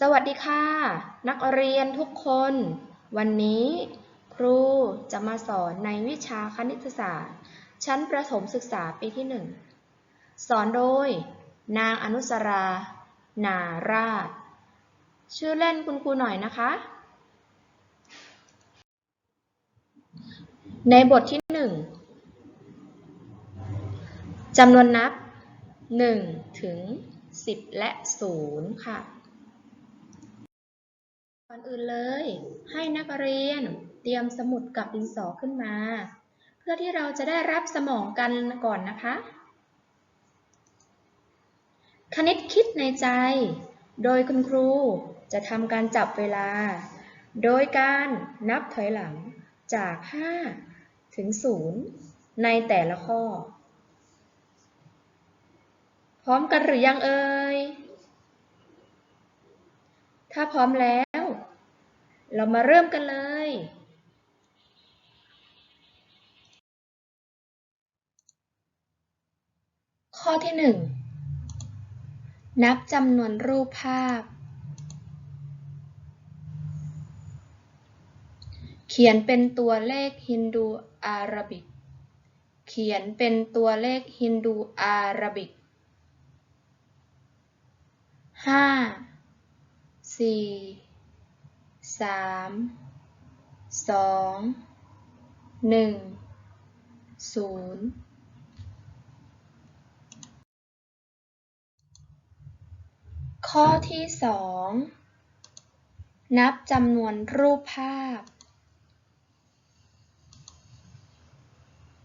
สวัสดีค่ะ นักเรียนทุกคน วันนี้ครูจะมาสอนในวิชาคณิตศาสตร์ ชั้นประถมศึกษาปีที่หนึ่งสอนโดย นางอนุสรา นาราช ชื่อเล่นคุณครูหน่อยนะคะ ในบทที่หนึ่งจำนวนนับ 1 ถึง 10 และ 0 ค่ะ ก่อนอื่นเลย ให้นักเรียนเตรียมสมุดกับดินสอขึ้นมา เพื่อที่เราจะได้รับสมองกันก่อนนะคะ คณิตคิดในใจ โดยคุณครูจะทำการจับเวลา โดยการนับถอยหลังจาก 5 ถึง 0 ในแต่ละข้อ พร้อมกันหรือยังเอ่ย ถ้าพร้อมแล้ว เรามาเริ่มกันเลย ข้อที่หนึ่งนับจำนวนรูปภาพ เขียนเป็นตัวเลขฮินดูอาราบิก เขียนเป็นตัวเลขฮินดูอาราบิกห้า สามสองหนึ่งศูนย์ข้อที่สองนับจำนวนรูปภาพ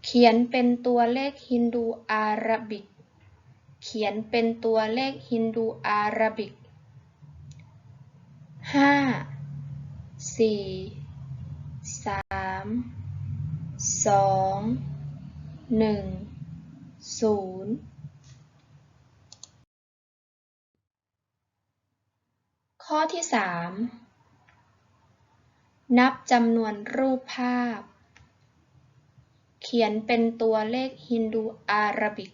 เขียนเป็นตัวเลขฮินดูอาราบิก เขียนเป็นตัวเลขฮินดูอาราบิกห้า สี่สามสองหนึ่งศูนย์ข้อที่สามนับจำนวนรูปภาพ เขียนเป็นตัวเลขฮินดูอาราบิก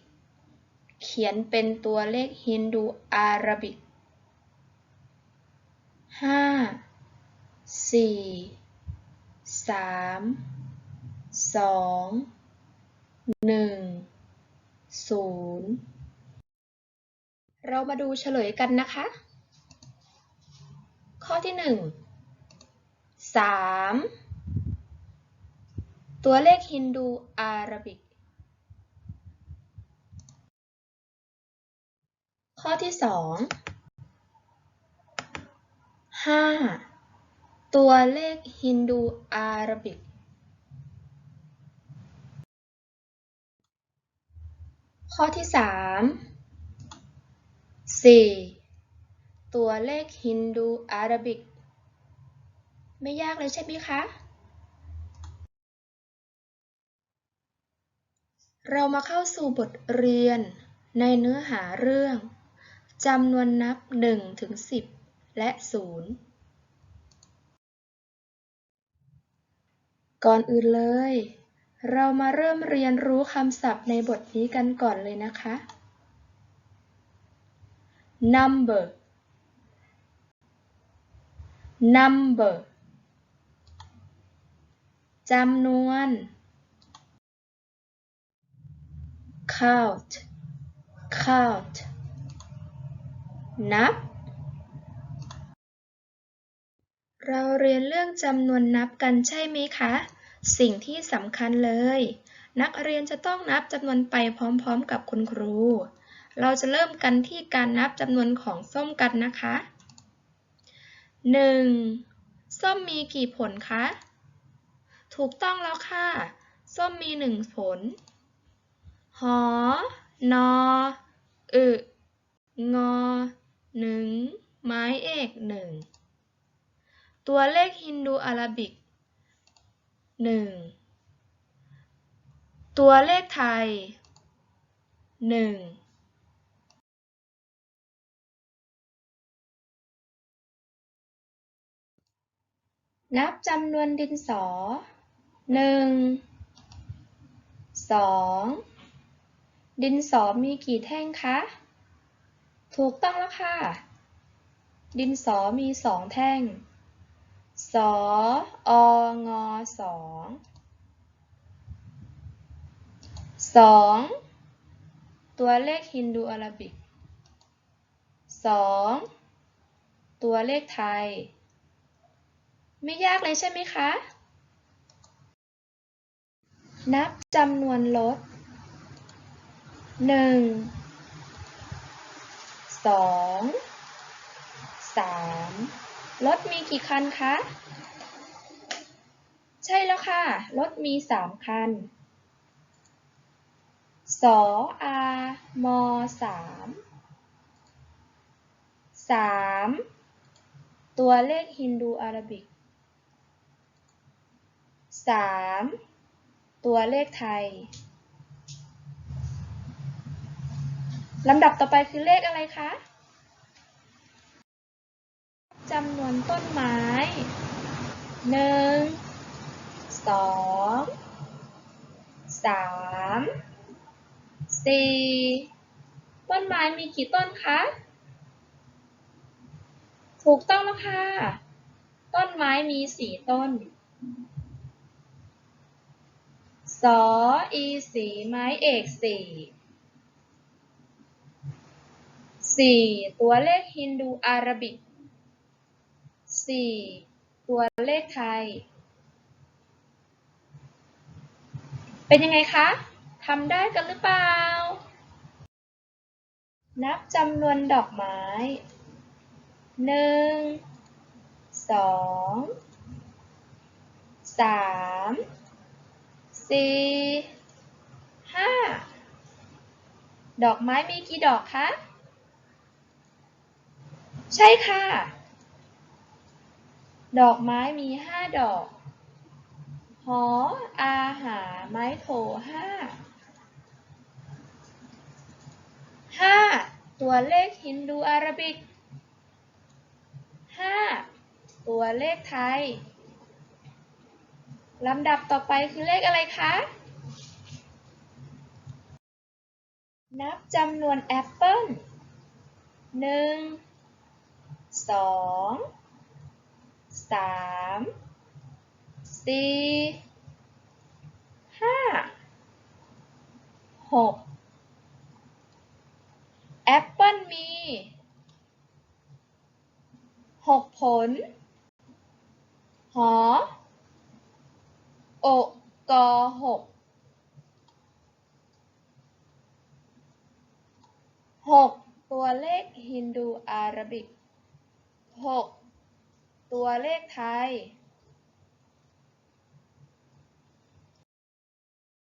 เขียนเป็นตัวเลขฮินดูอาราบิกห้า สี่สามสองหนึ่งศูนย์เรามาดูเฉลยกันนะคะ ข้อที่หนึ่งสามตัวเลขฮินดูอาราบิก ข้อที่สองห้า ตัวเลขฮินดูอาราบิกข้อที่สามสี่ตัวเลขฮินดูอาราบิก ไม่ยากเลยใช่ไหมคะ เรามาเข้าสู่บทเรียนในเนื้อหาเรื่องจำนวนนับ1ถึง10 และ 0 ก่อนอื่นเลย เรามาเริ่มเรียนรู้คำศัพท์ในบทนี้กันก่อนเลยนะคะ number number จำนวน count count นับ เราเรียนเรื่องจำนวนนับกันใช่ไหมคะ สิ่งที่สำคัญเลย นักเรียนจะต้องนับจำนวนไปพร้อมๆ กับคุณครู เราจะเริ่มกันที่การนับจำนวนของส้มกันนะคะ 1. ส้มมีกี่ผลคะ ถูกต้องแล้วค่ะ ส้มมีหนึ่งผล หอ นอ อึงอหนึ่งไม้เอกหนึ่งตัวเลขฮินดูอาราบิก หนึ่งตัวเลขไทยหนึ่งนับจำนวนดินสอหนึ่งสองดินสอมีกี่แท่งคะ ถูกต้องแล้วค่ะ ดินสอมีสองแท่ง สอองอสองสองตัวเลขฮินดูอาราบิกสองตัวเลขไทย ไม่ยากเลยใช่ไหมคะ นับจำนวนรถหนึ่งสองสาม รถมีกี่คันคะ ใช่แล้วค่ะ รถมีสามคัน สออามอสามสามตัวเลขฮินดูอาราบิกสามตัวเลขไทย ลำดับต่อไปคือเลขอะไรคะ จำนวนต้นไม้หนึ่งสองสามสี่ต้นไม้มีกี่ต้นคะ ถูกต้องแล้วค่ะ ต้นไม้มีสี่ต้นสออีสีไม้เอกสี่สี่ตัวเลขฮินดูอาราบิก สี่ตัวเลขไทย เป็นยังไงคะทำได้กันหรือเปล่า นับจำนวนดอกไม้ หนึ่ง สอง สาม สี่ ห้า ดอกไม้มีกี่ดอกคะ ใช่ค่ะ ดอกไม้มีห้าดอก หออาหาไม้โทห้า ห้าตัวเลขฮินดูอาราบิกห้าตัวเลขไทย ลำดับต่อไปคือเลขอะไรคะ นับจำนวนแอปเปิ้ลหนึ่งสอง สามสี่ห้าหกแอปเปิลมีหกผล หอ โอกอหกหกตัวเลขฮินดูอาราบิกหก ตัวเลขไทย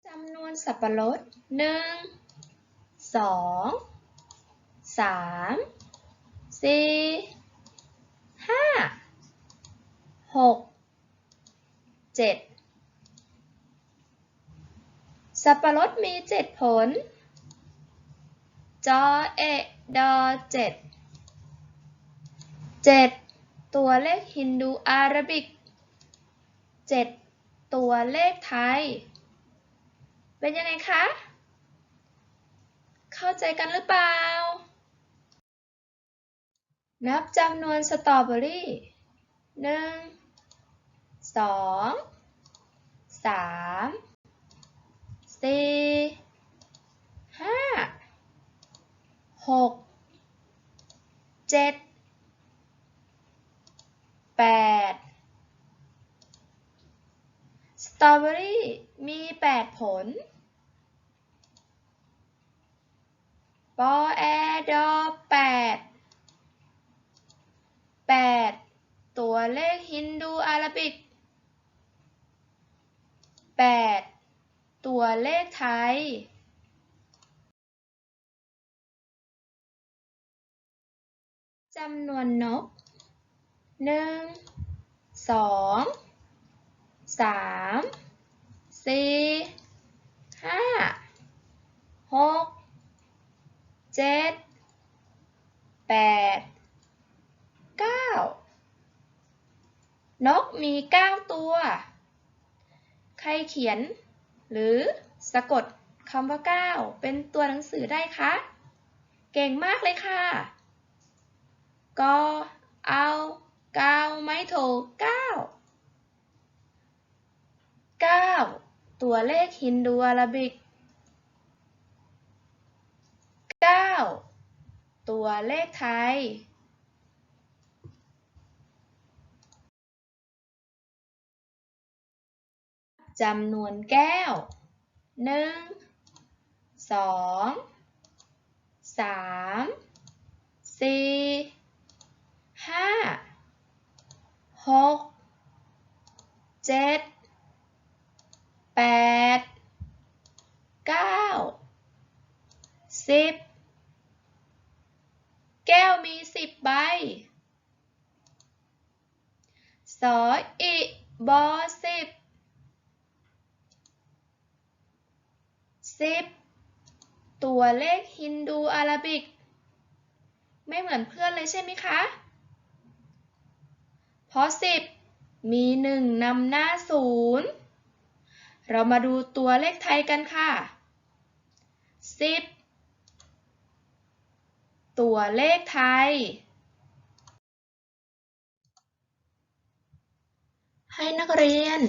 จำนวนสับปะรดหนึ่งสองสามสี่ห้าหกเจ็ดสับปะรดมีเจ็ดผล จอเอดอเจ็ดเจ็ด ตัวเลขฮินดูอาราบิก 7 ตัวเลขไทย เป็นยังไงคะ เข้าใจกันหรือเปล่า นับจำนวนสตรอเบอรี่หนึ่งสองสามสี่ห้าหกเจ็ด ดแปดสตรอเบอรี่มีแปดผลปอแอดอแปดแปดตัวเลขฮินดูอาราบิกแปดตัวเลขไทยจำนวนนก หนึ่งสองสามสี่ห้าหกเจ็ดแปดเก้านกมีเก้าตัว ใครเขียน หรือสะกดคำว่าเก้าเป็นตัวหนังสือได้คะ เก่งมากเลยค่ะกอเอา เก้าไม้โทเก้าเก้าตัวเลขฮินดูอาราบิกเก้าตัวเลขไทยจำนวนแก้วหนึ่งสองสาม 10 ตัวเลขฮินดูอาราบิก ไม่เหมือนเพื่อนเลยใช่ไหมคะ เพราะ 10 มี 1นำหน้า 0 เรามาดูตัวเลขไทยกันค่ะ 10 ตัวเลขไทย ให้นักเรียน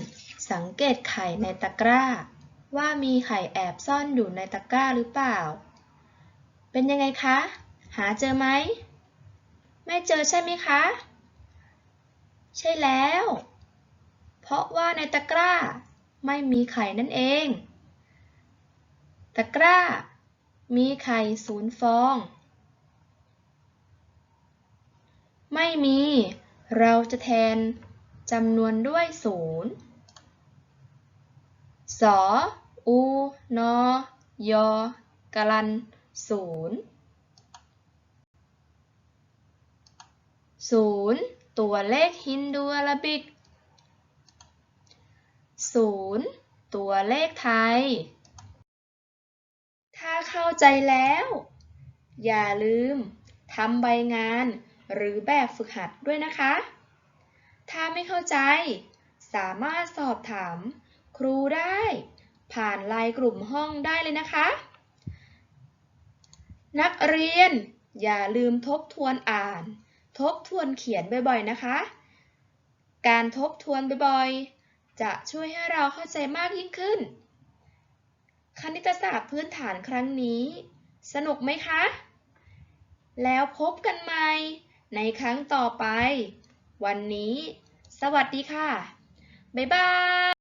สังเกตไข่ในตะกร้า ว่ามีไข่แอบซ่อนอยู่ในตะกร้าหรือเปล่า เป็นยังไงคะ หาเจอไหม ไม่เจอใช่ไหมคะ ใช่แล้ว เพราะว่าในตะกร้าไม่มีไข่นั่นเอง ตะกร้า มีไข่ศูนย์ฟอง ไม่มี เราจะแทนจำนวนด้วยศูนย์สอ อูนอยอกลันศูนย์ศูนย์ตัวเลขฮินดูอาราบิกศูนย์ตัวเลขไทย ถ้าเข้าใจแล้ว อย่าลืมทำใบงานหรือแบบฝึกหัดด้วยนะคะ ถ้าไม่เข้าใจ สามารถสอบถามครูได้ ผ่านไลน์กลุ่มห้องได้เลยนะคะ นักเรียนอย่าลืมทบทวนอ่าน ทบทวนเขียนบ่อยๆนะคะ การทบทวนบ่อยๆ จะช่วยให้เราเข้าใจมากยิ่งขึ้น คณิตศาสตร์พื้นฐานครั้งนี้ สนุกไหมคะ แล้วพบกันใหม่ในครั้งต่อไป วันนี้ สวัสดีค่ะ บ๊ายบาย